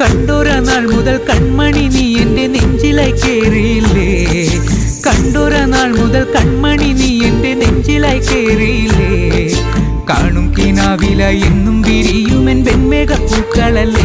കണ്ടോര മുതൽ കൺമണി നീ എന്റെ നെഞ്ചിലായി കയറിയില്ലേ കണ്ടൊരാ മുതൽ കൺമണി നീ എന്റെ നെഞ്ചിലായി കയറിയില്ലേ കാണും കിനാവില എന്നും വിരിയുമെൻ വെൺമേഘ പൂക്കളല്ലേ